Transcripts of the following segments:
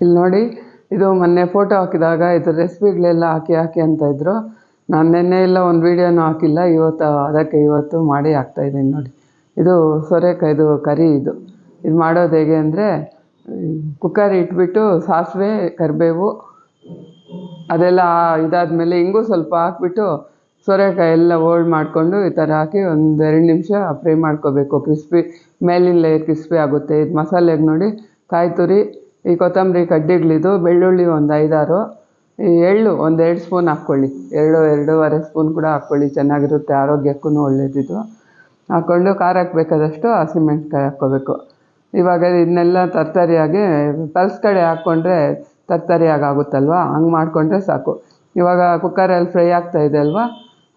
ಇಲ್ಲಿ ನೋಡಿ, ಇದು ಮೊನ್ನೆ ಫೋಟೋ ಹಾಕಿದಾಗ ಇದು ರೆಸಿಪಿಗಳೆಲ್ಲ ಹಾಕಿ ಹಾಕಿ ಅಂತ ಇದ್ರು. ನಾನು ನಿನ್ನೆ ಎಲ್ಲ ಒಂದು ವೀಡಿಯೋನೂ ಹಾಕಿಲ್ಲ. ಇವತ್ತು, ಅದಕ್ಕೆ ಇವತ್ತು ಮಾಡಿ ಹಾಕ್ತಾಯಿದ್ದೀನಿ ನೋಡಿ. ಇದು ಸೋರೆಕಾಯ್ದು ಕರಿ ಇದು. ಇದು ಮಾಡೋದು ಹೇಗೆ ಅಂದರೆ ಕುಕ್ಕರ್ ಇಟ್ಬಿಟ್ಟು ಸಾಸಿವೆ, ಕರಿಬೇವು, ಅದೆಲ್ಲ ಇದಾದಮೇಲೆ ಹಿಂಗೂ ಸ್ವಲ್ಪ ಹಾಕ್ಬಿಟ್ಟು ಸೋರೆಕಾಯಿ ಎಲ್ಲ ಓಲ್ಡ್ ಮಾಡಿಕೊಂಡು ಈ ಥರ ಹಾಕಿ ಒಂದು ಎರಡು ನಿಮಿಷ ಫ್ರೈ ಮಾಡ್ಕೋಬೇಕು. ಕ್ರಿಸ್ಪಿ ಮೇಲಿನ ಲೇಯರ್ ಕ್ರಿಸ್ಪಿ ಆಗುತ್ತೆ? ಇದು ಮಸಾಲೆಗೆ ನೋಡಿ, ಕಾಯಿ ತುರಿ ಈ ಕೊತ್ತಂಬರಿ ಕಡ್ಡಿಗಳಿದು ಬೆಳ್ಳುಳ್ಳಿ ಒಂದು ಐದಾರು, ಈ ಎಳ್ಳು ಒಂದು ಎರಡು ಸ್ಪೂನ್ ಹಾಕ್ಕೊಳ್ಳಿ. ಎರಡು ಎರಡೂವರೆ ಸ್ಪೂನ್ ಕೂಡ ಹಾಕ್ಕೊಳ್ಳಿ, ಚೆನ್ನಾಗಿರುತ್ತೆ, ಆರೋಗ್ಯಕ್ಕೂ ಒಳ್ಳೆಯದಿದು ಹಾಕ್ಕೊಂಡು ಖಾರಕ್ಕೆ ಬೇಕಾದಷ್ಟು ಹಸಿಮೆಣ್ಸಿಕಾಯಿ ಹಾಕ್ಕೋಬೇಕು. ಇವಾಗ ಇದನ್ನೆಲ್ಲ ತರ್ತರಿಯಾಗಿ, ಪಲ್ಸ್ ಕಡೆ ಹಾಕ್ಕೊಂಡ್ರೆ ತರ್ತರಿಯಾಗಿ ಆಗುತ್ತಲ್ವ ಹಂಗೆ ಮಾಡಿಕೊಂಡ್ರೆ ಸಾಕು. ಇವಾಗ ಕುಕ್ಕರಲ್ಲಿ ಫ್ರೈ ಆಗ್ತಾ ಇದೆ ಅಲ್ವಾ?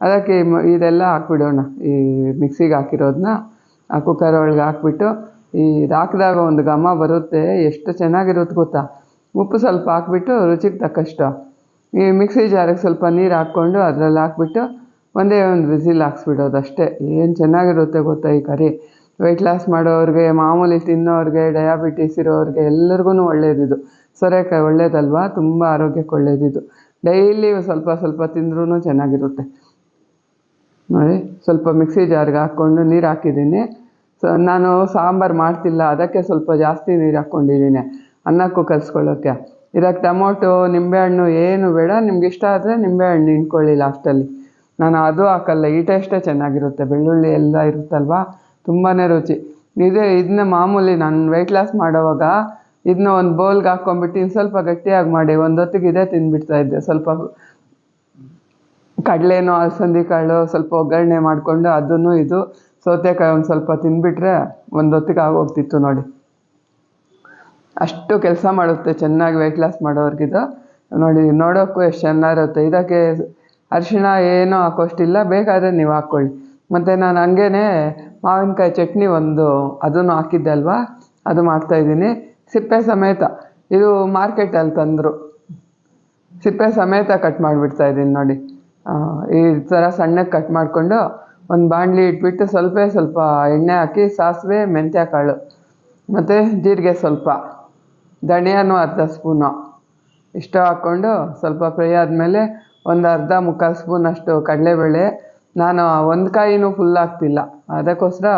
ಅದಕ್ಕೆ ಇದೆಲ್ಲ ಹಾಕ್ಬಿಡೋಣ. ಈ ಮಿಕ್ಸಿಗೆ ಹಾಕಿರೋದನ್ನ ಆ ಕುಕ್ಕರ್ ಒಳಗೆ ಹಾಕ್ಬಿಟ್ಟು ಈ ಹಾಕಿದಾಗ ಒಂದು ಘಮ ಬರುತ್ತೆ, ಎಷ್ಟು ಚೆನ್ನಾಗಿರುತ್ತೆ ಗೊತ್ತಾ? ಉಪ್ಪು ಸ್ವಲ್ಪ ಹಾಕ್ಬಿಟ್ಟು ರುಚಿಗೆ ತಕ್ಕಷ್ಟು. ಈ ಮಿಕ್ಸಿ ಜಾರಿಗೆ ಸ್ವಲ್ಪ ನೀರು ಹಾಕ್ಕೊಂಡು ಅದರಲ್ಲಿ ಹಾಕ್ಬಿಟ್ಟು ಒಂದೇ ಒಂದು ವಿಸಿಲ್ ಹಾಕ್ಸ್ಬಿಡೋದು ಅಷ್ಟೇ. ಏನು ಚೆನ್ನಾಗಿರುತ್ತೆ ಗೊತ್ತಾ ಈ ಕರಿ? ವೆಯ್ಟ್ ಲಾಸ್ ಮಾಡೋರಿಗೆ, ಮಾಮೂಲಿ ತಿನ್ನೋರಿಗೆ ಡಯಾಬಿಟೀಸ್ ಇರೋರಿಗೆ ಎಲ್ಲರಿಗೂ ಒಳ್ಳೇದಿದು ಸೊರೆಕಾಯಿ ಒಳ್ಳೇದಲ್ವಾ? ತುಂಬ ಆರೋಗ್ಯಕ್ಕೆ ಒಳ್ಳೇದಿದು ಡೈಲಿ ಸ್ವಲ್ಪ ಸ್ವಲ್ಪ ತಿಂದ್ರೂ ಚೆನ್ನಾಗಿರುತ್ತೆ. ನೋಡಿ, ಸ್ವಲ್ಪ ಮಿಕ್ಸಿ ಜಾರ್ಗೆ ಹಾಕ್ಕೊಂಡು ನೀರು ಹಾಕಿದ್ದೀನಿ. ಸೊ ನಾನು ಸಾಂಬಾರು ಮಾಡ್ತಿಲ್ಲ, ಅದಕ್ಕೆ ಸ್ವಲ್ಪ ಜಾಸ್ತಿ ನೀರು ಹಾಕ್ಕೊಂಡಿದ್ದೀನಿ, ಅನ್ನಕ್ಕೂ ಕಲಿಸ್ಕೊಳ್ಳೋಕ್ಕೆ ಇದಕ್ಕೆ ಟೊಮೊಟೊ, ನಿಂಬೆಹಣ್ಣು ಏನು ಬೇಡ, ನಿಮ್ಗೆ ಇಷ್ಟ ಆದರೆ ನಿಂಬೆಹಣ್ಣು ಹಿಂಡ್ಕೊಳ್ಳಿ ಲಾಸ್ಟಲ್ಲಿ ನಾನು ಅದು ಹಾಕಲ್ಲ, ಈ ಟೇಸ್ಟೇ ಚೆನ್ನಾಗಿರುತ್ತೆ, ಬೆಳ್ಳುಳ್ಳಿ ಎಲ್ಲ ಇರುತ್ತಲ್ವಾ? ತುಂಬಾ ರುಚಿ. ಇದೇ ಇದನ್ನ ಮಾಮೂಲಿ ನಾನು ವೆಯ್ಟ್ ಲಾಸ್ ಮಾಡೋವಾಗ ಇದನ್ನ ಒಂದು ಬೌಲ್ಗೆ ಹಾಕ್ಕೊಂಡ್ಬಿಟ್ಟು ಇನ್ನು ಸ್ವಲ್ಪ ಗಟ್ಟಿಯಾಗಿ ಮಾಡಿ ಒಂದು ಹೊತ್ತಿಗೆ ಇದೇ ತಿಂದ್ಬಿಡ್ತಾ ಇದ್ದೆ. ಸ್ವಲ್ಪ ಕಡಲೆನೋ ಅಲಸಂದಿ ಕಾಳು, ಸ್ವಲ್ಪ ಒಗ್ಗರಣೆ ಮಾಡಿಕೊಂಡು ಅದನ್ನು ಇದು. ಸೌತೆಕಾಯಿ ಒಂದು ಸ್ವಲ್ಪ ತಿಂದ್ಬಿಟ್ರೆ ಒಂದು ಹೊತ್ತಿಗೆ ಆಗೋಗ್ತಿತ್ತು ನೋಡಿ. ಅಷ್ಟು ಕೆಲಸ ಮಾಡುತ್ತೆ, ಚೆನ್ನಾಗಿ ವೆಯ್ಟ್ ಲಾಸ್ ಮಾಡೋರ್ಗಿದು. ನೋಡಿ ನೋಡೋಕ್ಕೂ ಎಷ್ಟು ಚೆನ್ನಾಗಿರುತ್ತೆ. ಇದಕ್ಕೆ ಅರಿಶಿಣ ಏನೂ ಹಾಕೋಷ್ಟಿಲ್ಲ, ಬೇಕಾದರೆ ನೀವು ಹಾಕ್ಕೊಳ್ಳಿ ಮತ್ತು ನಾನು ಹಂಗೇನೆ ಮಾವಿನಕಾಯಿ ಚಟ್ನಿ ಒಂದು ಅದನ್ನು ಹಾಕಿದ್ದೆ ಅಲ್ವಾ? ಅದು ಮಾಡ್ತಾಯಿದ್ದೀನಿ ಸಿಪ್ಪೆ ಸಮೇತ, ಇದು ಮಾರ್ಕೆಟಲ್ಲಿ ತಂದರು. ಸಿಪ್ಪೆ ಸಮೇತ ಕಟ್ ಮಾಡಿಬಿಡ್ತಾ ಇದ್ದೀನಿ ನೋಡಿ. ಈ ಥರ ಸಣ್ಣಕ್ಕೆ ಕಟ್ ಮಾಡಿಕೊಂಡು ಒಂದು ಬಾಣಲಿ ಇಟ್ಬಿಟ್ಟು ಸ್ವಲ್ಪ ಸ್ವಲ್ಪ ಎಣ್ಣೆ ಹಾಕಿ, ಸಾಸಿವೆ ಮೆಂತ್ಯ ಕಾಳು ಮತ್ತು ಜೀರಿಗೆ ಸ್ವಲ್ಪ, ಧನಿಯಾನು ಅರ್ಧ ಸ್ಪೂನು. ಇಷ್ಟು ಹಾಕ್ಕೊಂಡು ಸ್ವಲ್ಪ ಫ್ರೈ ಆದಮೇಲೆ ಒಂದು ಅರ್ಧ ಮುಕ್ಕಾಲು ಸ್ಪೂನಷ್ಟು ಕಡಲೆಬೇಳೆ. ನಾನು ಒಂದು ಕಾಯಿನೂ ಫುಲ್ ಹಾಕ್ತಿಲ್ಲ. ಅದಕ್ಕೋಸ್ಕರ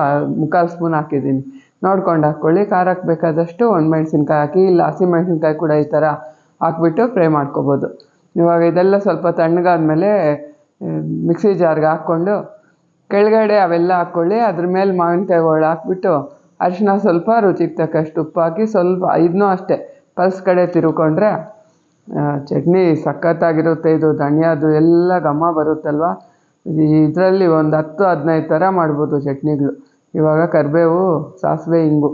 ಮುಕ್ಕಾಲು ಸ್ಪೂನ್ ಹಾಕಿದ್ದೀನಿ. ನೋಡ್ಕೊಂಡು ಹಾಕ್ಕೊಳ್ಳಿ. ಖಾರಕ್ಕೆ ಬೇಕಾದಷ್ಟು ಒಣಮೆಣ್ಸಿನ್ಕಾಯಿ ಹಾಕಿ, ಇಲ್ಲ ಹಸಿಮೆಣಸಿನ್ಕಾಯಿ ಕೂಡ ಈ ಥರ ಹಾಕ್ಬಿಟ್ಟು ಫ್ರೈ ಮಾಡ್ಕೊಬೋದು. ಇವಾಗ ಇದೆಲ್ಲ ಸ್ವಲ್ಪ ತಣ್ಣಗಾದ್ಮೇಲೆ ಮಿಕ್ಸಿ ಜಾರ್ಗೆ ಹಾಕ್ಕೊಂಡು ಕೆಳಗಡೆ ಅವೆಲ್ಲ ಹಾಕ್ಕೊಳ್ಳಿ, ಅದ್ರ ಮೇಲೆ ಮಾವಿನಕಾಯಿ ಒಳ ಹಾಕ್ಬಿಟ್ಟು ಅರಿಶಿನ ಸ್ವಲ್ಪ ರುಚಿಗೆ ತಕ್ಕಷ್ಟು ಉಪ್ಪು ಹಾಕಿ ಸ್ವಲ್ಪ ಇದನ್ನೂ ಅಷ್ಟೇ, ಪಲ್ಸ್ ಕಡೆ ತಿರುಕೊಂಡ್ರೆ ಚಟ್ನಿ ಸಖತ್ತಾಗಿರುತ್ತೆ, ಇದು ಧನಿಯಾದು ಎಲ್ಲ ಘಮ ಬರುತ್ತಲ್ವ? ಇದರಲ್ಲಿ ಒಂದು ಹತ್ತು, ಹದಿನೈದು ಥರ ಮಾಡ್ಬೋದು ಚಟ್ನಿಗಳು. ಇವಾಗ ಕರಿಬೇವು, ಸಾಸಿವೆ ಹಿಂಗು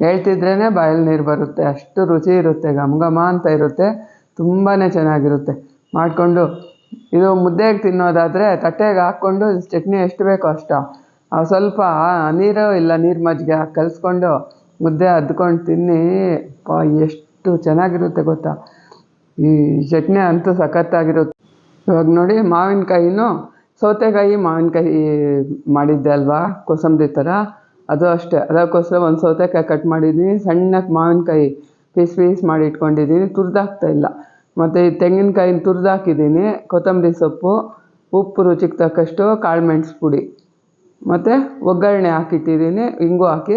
ಹೇಳ್ತಿದ್ರೇ ಬಾಯಲ್ಲಿ ನೀರು ಬರುತ್ತೆ, ಅಷ್ಟು ರುಚಿ ಇರುತ್ತೆ, ಘಮ ಘಮ ಅಂತ ಇರುತ್ತೆ ತುಂಬಾ ಚೆನ್ನಾಗಿರುತ್ತೆ. ಮಾಡಿಕೊಂಡು ಇದು ಮುದ್ದೆಗೆ ತಿನ್ನೋದಾದರೆ ತಟ್ಟೆಗೆ ಹಾಕ್ಕೊಂಡು ಚಟ್ನಿ ಎಷ್ಟು ಬೇಕೋ ಅಷ್ಟು. ಸ್ವಲ್ಪ ನೀರು ಇಲ್ಲ ನೀರು ಮಜ್ಜಿಗೆ ಹಾಕಿ ಕಲಿಸ್ಕೊಂಡು ಮುದ್ದೆ ಅದ್ಕೊಂಡು ತಿನ್ನಿ. ಅಪ್ಪಾ, ಎಷ್ಟು ಚೆನ್ನಾಗಿರುತ್ತೆ ಗೊತ್ತಾ? ಈ ಚಟ್ನಿ ಅಂತೂ ಸಖತ್ತಾಗಿರುತ್ತೆ. ಇವಾಗ ನೋಡಿ ಮಾವಿನಕಾಯಿನೂ ಸೌತೆಕಾಯಿ ಮಾವಿನಕಾಯಿ ಮಾಡಿದ್ದೆ ಅಲ್ವಾ? ಕೋಸಂಬರಿ ಥರ. ಅದು ಅಷ್ಟೇ. ಅದಕ್ಕೋಸ್ಕರ ಒಂದು ಸೌತೆಕಾಯಿ ಕಟ್ ಮಾಡಿದ್ದೀನಿ ಸಣ್ಣಕ್ಕೆ ಮಾವಿನಕಾಯಿ ಪೀಸ್ ಪೀಸ್ ಮಾಡಿ ಇಟ್ಕೊಂಡಿದ್ದೀನಿ ತುರಿದಾಗ್ತಾ ಇಲ್ಲ. ಮತ್ತು ಈ ತೆಂಗಿನಕಾಯಿನ ತುರ್ದಾಕಿದ್ದೀನಿ ಕೊತ್ತಂಬರಿ ಸೊಪ್ಪು, ಉಪ್ಪು ರುಚಿಗೆ ತಕ್ಕಷ್ಟು ಮೆಣಸು ಪುಡಿ. ಮತ್ತು ಒಗ್ಗರಣೆ ಹಾಕಿಟ್ಟಿದ್ದೀನಿ ಹಿಂಗು ಹಾಕಿ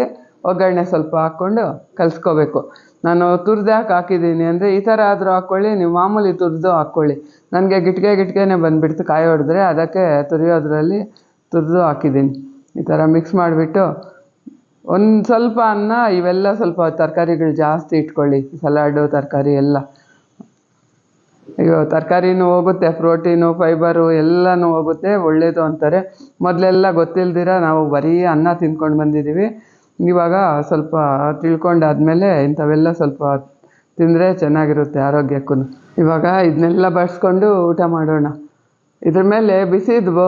ಒಗ್ಗರಣೆ ಸ್ವಲ್ಪ ಹಾಕ್ಕೊಂಡು ಕಲಿಸ್ಕೋಬೇಕು. ನಾನು ತುರ್ದಾಕಿ ಹಾಕಿದ್ದೀನಿ ಅಂದರೆ ಈ ಥರ ಆದರೂ ಹಾಕ್ಕೊಳ್ಳಿ, ನೀವು ಮಾಮೂಲಿ ತುರಿದು ಹಾಕ್ಕೊಳ್ಳಿ. ನನಗೆ ಗಿಟ್ಕೆ ಗಿಟ್ಗೆನೇ ಬಂದುಬಿಡ್ತು ಕಾಯಿ ಹೊಡೆದ್ರೆ, ಅದಕ್ಕೆ ತುರಿಯೋದ್ರಲ್ಲಿ ತುರಿದು ಹಾಕಿದ್ದೀನಿ. ಈ ಥರ ಮಿಕ್ಸ್ ಮಾಡಿಬಿಟ್ಟು ಒಂದು ಸ್ವಲ್ಪ ಅನ್ನ, ಇವೆಲ್ಲ ಸ್ವಲ್ಪ ತರಕಾರಿಗಳು ಜಾಸ್ತಿ ಇಟ್ಕೊಳ್ಳಿ ಸಲಾಡು ತರಕಾರಿ ಎಲ್ಲ. ಅಯ್ಯೋ ತರಕಾರಿನೂ ಹೋಗುತ್ತೆ, ಪ್ರೋಟೀನು, ಫೈಬರು ಎಲ್ಲನೂ ಹೋಗುತ್ತೆ ಒಳ್ಳೆಯದು ಅಂತಾರೆ. ಮೊದಲೆಲ್ಲ ಗೊತ್ತಿಲ್ದಿರ ನಾವು ಬರೀ ಅನ್ನ ತಿಂದ್ಕೊಂಡು ಬಂದಿದ್ದೀವಿ. ಇವಾಗ ಸ್ವಲ್ಪ ತಿಳ್ಕೊಂಡಾದ್ಮೇಲೆ ಇಂಥವೆಲ್ಲ ಸ್ವಲ್ಪ ತಿಂದರೆ ಚೆನ್ನಾಗಿರುತ್ತೆ ಆರೋಗ್ಯಕ್ಕೂ ಇವಾಗ ಇದನ್ನೆಲ್ಲ ಬಡಿಸ್ಕೊಂಡು ಊಟ ಮಾಡೋಣ. ಇದ್ರ ಮೇಲೆ ಬಿಸಿದು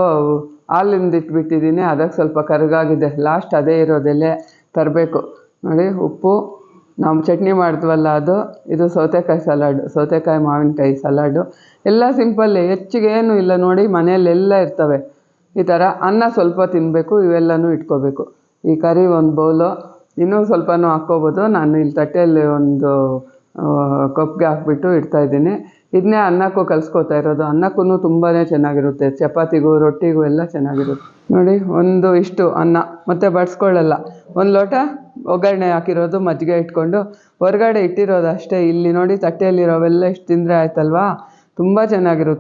ಹಾಲಿಂದ ಇಟ್ಬಿಟ್ಟಿದ್ದೀನಿ. ಅದಕ್ಕೆ ಸ್ವಲ್ಪ ಕರಗಾಗಿದೆ. ಲಾಸ್ಟ್ ಅದೇ ಇರೋದೆಲೆ ತರಬೇಕು. ನೋಡಿ, ಉಪ್ಪು ನಾವು ಚಟ್ನಿ ಮಾಡ್ತೀವಲ್ಲ ಅದು, ಇದು ಸೌತೆಕಾಯಿ ಸಲಾಡ್, ಸೌತೆಕಾಯಿ ಮಾವಿನಕಾಯಿ ಸಲಾಡು. ಎಲ್ಲ ಸಿಂಪಲ್ಲೇ ಹೆಚ್ಚಿಗೆ ಏನೂ ಇಲ್ಲ ನೋಡಿ ಮನೆಯಲ್ಲೆಲ್ಲ ಇರ್ತವೆ. ಈ ಥರ ಅನ್ನ ಸ್ವಲ್ಪ ತಿನ್ನಬೇಕು ಇವೆಲ್ಲನೂ ಇಟ್ಕೋಬೇಕು. ಈ ಕರಿ ಒಂದು ಬೌಲು ಇನ್ನೂ ಸ್ವಲ್ಪನೂ ಹಾಕ್ಕೋಬೋದು. ನಾನು ಇಲ್ಲಿ ತಟ್ಟೆಯಲ್ಲಿ ಒಂದು ಕಪ್ಗೆ ಹಾಕ್ಬಿಟ್ಟು ಇಡ್ತಾಯಿದ್ದೀನಿ ಇದನ್ನೇ ಅನ್ನಕ್ಕೂ ಕಲಿಸ್ಕೊತಾ ಇರೋದು. ಅನ್ನಕ್ಕೂ ತುಂಬಾ ಚೆನ್ನಾಗಿರುತ್ತೆ. ಚಪಾತಿಗೂ, ರೊಟ್ಟಿಗೂ ಎಲ್ಲ ಚೆನ್ನಾಗಿರುತ್ತೆ. ನೋಡಿ, ಒಂದು ಇಷ್ಟು ಅನ್ನ. ಮತ್ತೆ ಬಡಿಸ್ಕೊಳ್ಳಲ್ಲ. ಒಂದು ಲೋಟ ಒಗ್ಗರಣೆ ಹಾಕಿರೋದು ಮಜ್ಜಿಗೆ ಇಟ್ಕೊಂಡು ಹೊರಗಡೆ ಇಟ್ಟಿರೋದು ಅಷ್ಟೇ. ಇಲ್ಲಿ ನೋಡಿ ತಟ್ಟೆಯಲ್ಲಿರೋವೆಲ್ಲ ಇಷ್ಟು ತಿಂದರೆ ಆಯ್ತಲ್ವಾ? ತುಂಬ ಚೆನ್ನಾಗಿರುತ್ತೆ.